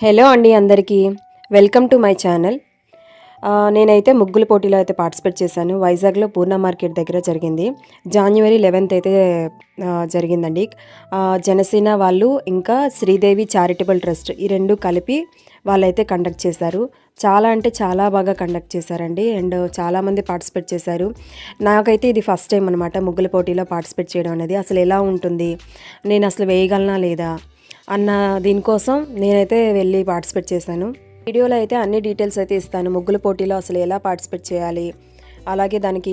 Hello అండి అందరికీ. Welcome to my channel. నేనైతే ముగ్గుల పోటీలో అయితే పార్టిసిపేట్ చేశాను. వైజాగ్లో పూర్ణ మార్కెట్ దగ్గర జరిగింది. జాన్యువరి లెవెన్త్ అయితే జరిగిందండి. జనసేన వాళ్ళు ఇంకా శ్రీదేవి చారిటబుల్ ట్రస్ట్ ఈ రెండు కలిపి వాళ్ళైతే కండక్ట్ చేశారు. చాలా అంటే చాలా బాగా కండక్ట్ చేశారండి. అండ్ చాలామంది పార్టిసిపేట్ చేశారు. నాకైతే ఇది ఫస్ట్ టైం అనమాట ముగ్గుల పోటీలో పార్టిసిపేట్ చేయడం అనేది. అసలు ఎలా ఉంటుంది? నేను అసలు వేయగలనా లేదా? అన్న దీనికోసం నేనైతే వెళ్ళి పార్టిసిపేట్ చేశాను. వీడియోలో అయితే అన్ని డీటెయిల్స్ అయితే ఇస్తాను. ముగ్గుల పోటీలో అసలు ఎలా పార్టిసిపేట్ చేయాలి? అలాగే దానికి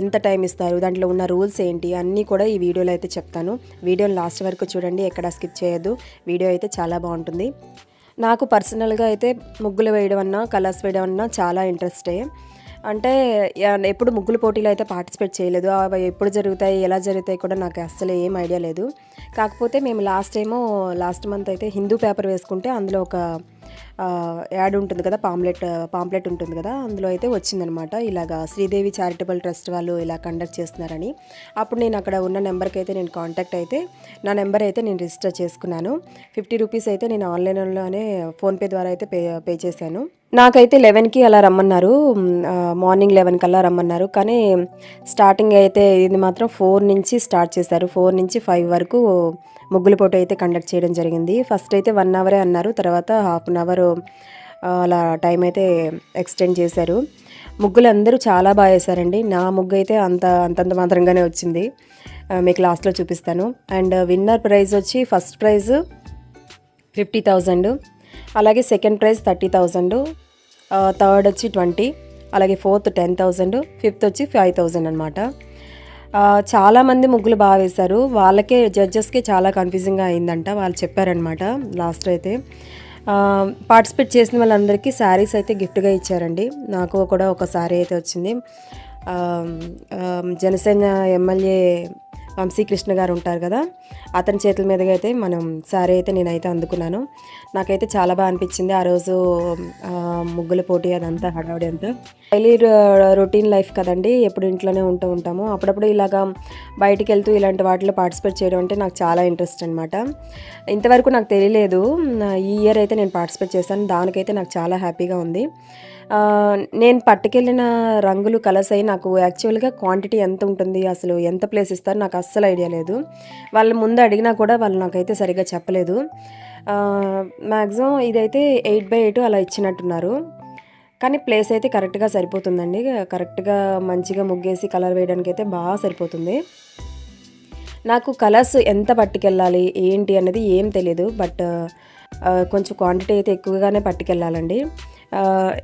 ఎంత టైం ఇస్తారు? దాంట్లో ఉన్న రూల్స్ ఏంటి? అన్నీ కూడా ఈ వీడియోలో అయితే చెప్తాను. వీడియోని లాస్ట్ వరకు చూడండి ఎక్కడ స్కిప్ చేయొద్దు. వీడియో అయితే చాలా బాగుంటుంది. నాకు పర్సనల్గా అయితే ముగ్గులు వేయడం అన్నా కలర్స్ వేయడం అన్నా చాలా ఇంట్రెస్టే. అంటే ఎప్పుడు ముగ్గులు పోటీలు అయితే పార్టిసిపేట్ చేయలేదు. అవి ఎప్పుడు జరుగుతాయి ఎలా జరుగుతాయి కూడా నాకు అస్సలు ఏం ఐడియా లేదు. కాకపోతే మేము లాస్ట్ ఏమో లాస్ట్ మంత్ అయితే హిందూ పేపర్ వేసుకుంటే అందులో ఒక యాడ్ ఉంటుంది కదా పాంప్లెట్ పాంప్లెట్ ఉంటుంది కదా అందులో అయితే వచ్చిందనమాట. ఇలాగా శ్రీదేవి చారిటబుల్ ట్రస్ట్ వాళ్ళు ఇలా కండక్ట్ చేస్తున్నారని. అప్పుడు నేను అక్కడ ఉన్న నెంబర్కి అయితే నేను కాంటాక్ట్ అయితే నా నెంబర్ అయితే నేను రిజిస్టర్ చేసుకున్నాను. ఫిఫ్టీ రూపీస్ అయితే నేను ఆన్లైన్లోనే ఫోన్పే ద్వారా అయితే పే పే చేశాను. నాకైతే లెవెన్కి అలా రమ్మన్నారు. మార్నింగ్ లెవెన్ కల్లా రమ్మన్నారు. కానీ స్టార్టింగ్ అయితే ఇది మాత్రం ఫోర్ నుంచి స్టార్ట్ చేశారు. ఫోర్ నుంచి ఫైవ్ వరకు ముగ్గుల పోటీ అయితే కండక్ట్ చేయడం జరిగింది. ఫస్ట్ అయితే వన్ అవరే అన్నారు. తర్వాత హాఫ్ అన్ అవర్ అలా టైం అయితే ఎక్స్టెండ్ చేశారు. ముగ్గులు అందరూ చాలా బాగా వేశారండి. నా ముగ్గు అయితే అంత అంతంత మాత్రంగానే వచ్చింది. మీకు లాస్ట్లో చూపిస్తాను. అండ్ విన్నర్ ప్రైజ్ వచ్చి ఫస్ట్ ప్రైజ్ ఫిఫ్టీ థౌజండ్. అలాగే second prize thirty thousand. Third వచ్చి ట్వంటీ అలాగే ఫోర్త్ టెన్ థౌజండ్ ఫిఫ్త్ వచ్చి ఫైవ్ థౌజండ్ అనమాట చాలామంది ముగ్గులు బాగా వేశారు. వాళ్ళకే జడ్జెస్కి చాలా కన్ఫ్యూజింగ్గా అయిందంట వాళ్ళు చెప్పారనమాట లాస్ట్ అయితే. పార్టిసిపేట్ చేసిన వాళ్ళందరికీ శారీస్ అయితే గిఫ్ట్గా ఇచ్చారండి. నాకు కూడా ఒక శారీ అయితే వచ్చింది. జనసేన ఎమ్మెల్యే వంశీకృష్ణ గారు ఉంటారు కదా అతని చేతుల మీదుగా అయితే మనం శారీ అయితే నేనైతే అందుకున్నాను. నాకైతే చాలా బాగా అనిపించింది ఆ రోజు ముగ్గుల పోటీ అదంతా హడావుడి అంతా. డైలీ రొటీన్ లైఫ్ కదండి ఎప్పుడు ఇంట్లోనే ఉంటూ ఉంటాము. అప్పుడప్పుడు ఇలాగా బయటికి వెళ్తూ ఇలాంటి వాటిలో పార్టిసిపేట్ చేయడం అంటే నాకు చాలా ఇంట్రెస్ట్ అనమాట ఇంతవరకు నాకు తెలియలేదు ఈ ఇయర్ అయితే నేను పార్టిసిపేట్ చేశాను. దానికైతే నాకు చాలా హ్యాపీగా ఉంది. నేను పట్టుకెళ్ళిన రంగులు కలర్స్ అయి నాకు యాక్చువల్గా క్వాంటిటీ ఎంత ఉంటుంది అసలు ఎంత ప్లేస్ ఇస్తారు నాకు అస్సలు ఐడియా లేదు. వాళ్ళు ముందు అడిగినా కూడా వాళ్ళు నాకైతే సరిగ్గా చెప్పలేదు. మ్యాక్సిమం ఇదైతే ఎయిట్ బై ఎయిట్ అలా ఇచ్చినట్టున్నారు. కానీ ప్లేస్ అయితే కరెక్ట్గా సరిపోతుందండి. కరెక్ట్గా మంచిగా ముగ్గేసి కలర్ వేయడానికి అయితే బాగా సరిపోతుంది. నాకు కలర్స్ ఎంత పట్టుకెళ్ళాలి ఏంటి అనేది ఏం తెలియదు బట్ కొంచెం క్వాంటిటీ అయితే ఎక్కువగానే పట్టుకెళ్ళాలండి.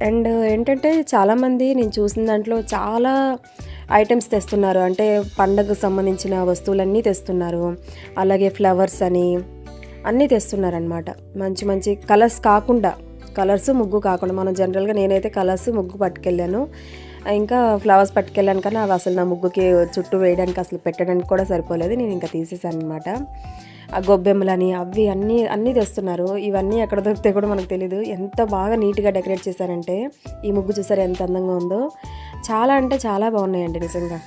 అండ్ ఏంటంటే చాలామంది నేను చూసిన దాంట్లో చాలా ఐటమ్స్ తెస్తున్నారు. అంటే పండగకు సంబంధించిన వస్తువులన్నీ తెస్తున్నారు. అలాగే ఫ్లవర్స్ అని అన్నీ తెస్తున్నారనమాట మంచి మంచి కలర్స్ కాకుండా కలర్స్ ముగ్గు కాకుండా మనం జనరల్గా నేనైతే కలర్స్ ముగ్గు పట్టుకెళ్ళాను. ఇంకా ఫ్లవర్స్ పట్టుకెళ్ళాను కానీ అవి అసలు నా ముగ్గుకి చుట్టూ వేయడానికి అసలు పెట్టడానికి కూడా సరిపోలేదు. నేను ఇంకా తీసేసాను అనమాట ఆ గొబ్బెమ్మలని అవి అన్నీ అన్నీ తెస్తున్నారు. ఇవన్నీ ఎక్కడ దొరికితే కూడా మనకు తెలియదు ఎంత బాగా నీట్గా డెకరేట్ చేశారంటే ఈ ముగ్గు చూసారు ఎంత అందంగా ఉందో? చాలా అంటే చాలా బాగున్నాయండి నిజంగా.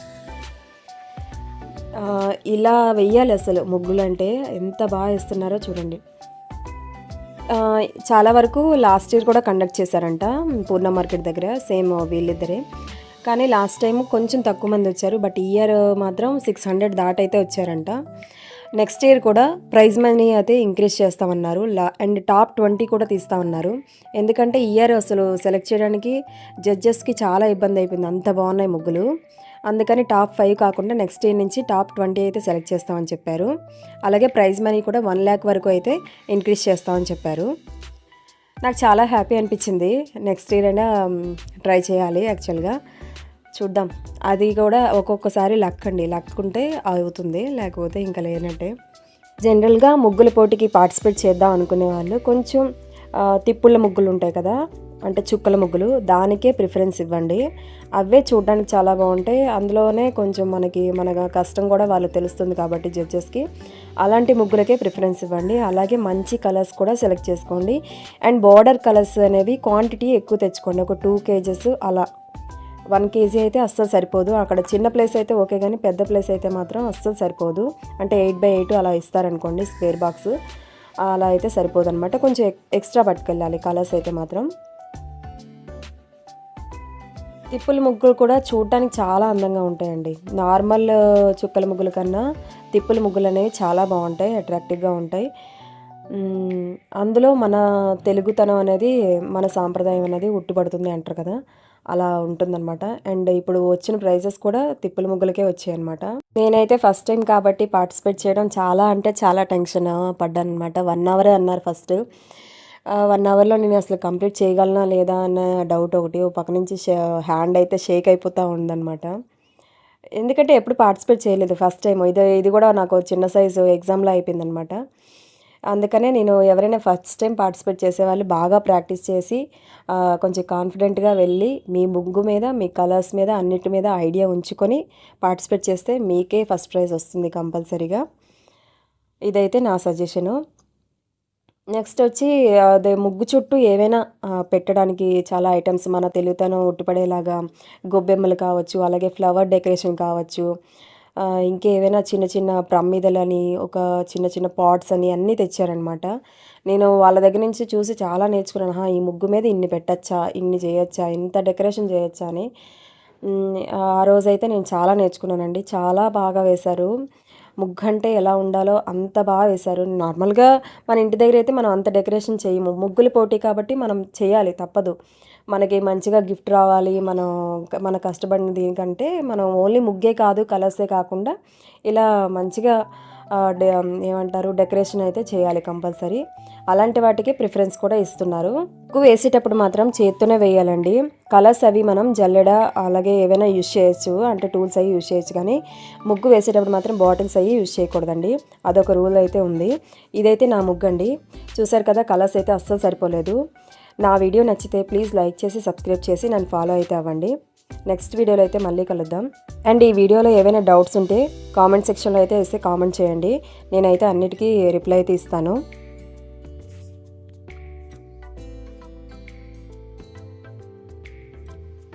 ఇలా వెయ్యాలి అసలు ముగ్గులు అంటే ఎంత బాగా వేస్తున్నారో చూడండి. చాలా వరకు లాస్ట్ ఇయర్ కూడా కండక్ట్ చేశారంట పూర్ణ మార్కెట్ దగ్గర సేమ్ వీళ్ళిద్దరే. కానీ లాస్ట్ టైం కొంచెం తక్కువ మంది వచ్చారు బట్ ఇయర్ మాత్రం సిక్స్ హండ్రెడ్ దాటైతే వచ్చారంట. నెక్స్ట్ ఇయర్ కూడా ప్రైజ్ మనీ అయితే ఇంక్రీజ్ చేస్తామన్నారు లా అండ్ టాప్ ట్వంటీ కూడా తీస్తామన్నారు. ఎందుకంటే ఇయర్ అసలు సెలెక్ట్ చేయడానికి జడ్జెస్కి చాలా ఇబ్బంది అయిపోయింది అంత బాగున్నాయి ముగ్గులు. అందుకని టాప్ ఫైవ్ కాకుండా నెక్స్ట్ ఇయర్ నుంచి టాప్ ట్వంటీ అయితే సెలెక్ట్ చేస్తామని చెప్పారు. అలాగే ప్రైజ్ మనీ కూడా వన్ ల్యాక్ వరకు అయితే ఇంక్రీజ్ చేస్తామని చెప్పారు. నాకు చాలా హ్యాపీ అనిపించింది. నెక్స్ట్ ఇయర్ అయినా ట్రై చేయాలి యాక్చువల్గా. చూద్దాం. అది కూడా ఒక్కొక్కసారి లక్ అండి. లక్ ఉంటే అవుతుంది లేకపోతే ఇంకా లేనట్టే. జనరల్గా ముగ్గుల పోటీకి పార్టిసిపేట్ చేద్దాం అనుకునే వాళ్ళు కొంచెం తిప్పుల ముగ్గులు ఉంటాయి కదా అంటే చుక్కల ముగ్గులు దానికే ప్రిఫరెన్స్ ఇవ్వండి. అవే చూడడానికి చాలా బాగుంటాయి. అందులోనే కొంచెం మనకి మన కష్టం కూడా వాళ్ళు తెలుస్తుంది కాబట్టి జడ్జెస్కి అలాంటి ముగ్గులకే ప్రిఫరెన్స్ ఇవ్వండి. అలాగే మంచి కలర్స్ కూడా సెలెక్ట్ చేసుకోండి. అండ్ బార్డర్ కలర్స్ అనేవి క్వాంటిటీ ఎక్కువ తెచ్చుకోండి. ఒక టూ కేజెస్ అలా. వన్ కేజీ అయితే అస్సలు సరిపోదు. అక్కడ చిన్న ప్లేస్ అయితే ఓకే కానీ పెద్ద ప్లేస్ అయితే మాత్రం అస్సలు సరిపోదు. అంటే ఎయిట్ బై ఎయిట్ అలా ఇస్తారనుకోండి స్క్వేర్ బాక్స్ అలా అయితే సరిపోదు అనమాట కొంచెం ఎక్- ఎక్స్ట్రా పట్టుకెళ్ళాలి కలర్స్ అయితే మాత్రం. తిప్పుల ముగ్గులు కూడా చూడటానికి చాలా అందంగా ఉంటాయండి. నార్మల్ చుక్కల ముగ్గుల కన్నా తిప్పుల ముగ్గులు అనేవి చాలా బాగుంటాయి అట్రాక్టివ్గా ఉంటాయి. అందులో మన తెలుగుతనం అనేది మన సాంప్రదాయం అనేది ఉట్టుపడుతుంది అంటారు కదా. అలా ఉంటుందన్నమాట. అండ్ ఇప్పుడు వచ్చిన ప్రైజెస్ కూడా తిప్పుల ముగ్గులకే వచ్చాయి అనమాట నేనైతే ఫస్ట్ టైం కాబట్టి పార్టిసిపేట్ చేయడం చాలా అంటే చాలా టెన్షన్ పడ్డాను అనమాట వన్ అవరే అన్నారు ఫస్ట్. వన్ అవర్లో నేను అసలు కంప్లీట్ చేయగలనా లేదా అన్న డౌట్ ఒకటి. ఓ పక్క నుంచి హ్యాండ్ అయితే షేక్ అయిపోతూ ఉందన్నమాట. ఎందుకంటే ఎప్పుడు పార్టిసిపేట్ చేయలేదు ఫస్ట్ టైం ఇది ఇది కూడా నాకు చిన్న సైజు ఎగ్జామ్లో అయిపోయిందనమాట అందుకనే నేను ఎవరైనా ఫస్ట్ టైం పార్టిసిపేట్ చేసేవాళ్ళు బాగా ప్రాక్టీస్ చేసి కొంచెం కాన్ఫిడెంట్గా వెళ్ళి మీ ముగ్గు మీద మీ కలర్స్ మీద అన్నిటి మీద ఐడియా ఉంచుకొని పార్టిసిపేట్ చేస్తే మీకే ఫస్ట్ ప్రైజ్ వస్తుంది కంపల్సరీగా. ఇదైతే నా సజెషను నెక్స్ట్ వచ్చి అదే ముగ్గు చుట్టూ ఏవైనా పెట్టడానికి చాలా ఐటమ్స్ మన తెలుగుతనం ఉట్టిపడేలాగా గొబ్బెమ్మలు కావచ్చు అలాగే ఫ్లవర్ డెకరేషన్ కావచ్చు ఇంకేవైనా చిన్న చిన్న ప్రమ్మిదలని ఒక చిన్న చిన్న పాట్స్ అని అన్నీ తెచ్చారనమాట నేను వాళ్ళ దగ్గర నుంచి చూసి చాలా నేర్చుకున్నాను. ఈ ముగ్గు మీద ఇన్ని పెట్టచ్చా ఇన్ని చేయొచ్చా ఇంత డెకరేషన్ చేయొచ్చా అని. ఆ రోజైతే నేను చాలా నేర్చుకున్నానండి. చాలా బాగా వేశారు. ముగ్గు అంటే ఎలా ఉండాలో అంత బాగా వేశారు. నార్మల్గా మన ఇంటి దగ్గర అయితే మనం అంత డెకరేషన్ చేయము. ముగ్గుల పోటీ కాబట్టి మనం చేయాలి తప్పదు. మనకి మంచిగా గిఫ్ట్ రావాలి మనం మన కష్టపడిన దీనికంటే మనం ఓన్లీ ముగ్గే కాదు కలర్సే కాకుండా ఇలా మంచిగా డె- ఏమంటారు డెకరేషన్ అయితే చేయాలి కంపల్సరీ. అలాంటి వాటికి ప్రిఫరెన్స్ కూడా ఇస్తున్నారు. ముగ్గు వేసేటప్పుడు మాత్రం చేత్తోనే వేయాలండి. కలర్స్ అవి మనం జల్లెడ అలాగే ఏవైనా యూజ్ చేయొచ్చు. అంటే టూల్స్ అవి యూజ్ చేయొచ్చు కానీ ముగ్గు వేసేటప్పుడు మాత్రం బాటిల్స్ అవి యూజ్ చేయకూడదండి. అదొక రూల్ అయితే ఉంది. ఇదైతే నా ముగ్గు అండి చూసారు కదా కలర్స్ అయితే అస్సలు సరిపోలేదు. నా వీడియో నచ్చితే ప్లీజ్ లైక్ చేసి సబ్స్క్రైబ్ చేసి నన్ను ఫాలో అయితే అవ్వండి. నెక్స్ట్ వీడియోలో అయితే మళ్ళీ కలుద్దాం. అండ్ ఈ వీడియోలో ఏవైనా డౌట్స్ ఉంటే కామెంట్ సెక్షన్లో అయితే వేస్తే కామెంట్ చేయండి. నేనైతే అన్నిటికీ రిప్లై అయితే ఇస్తాను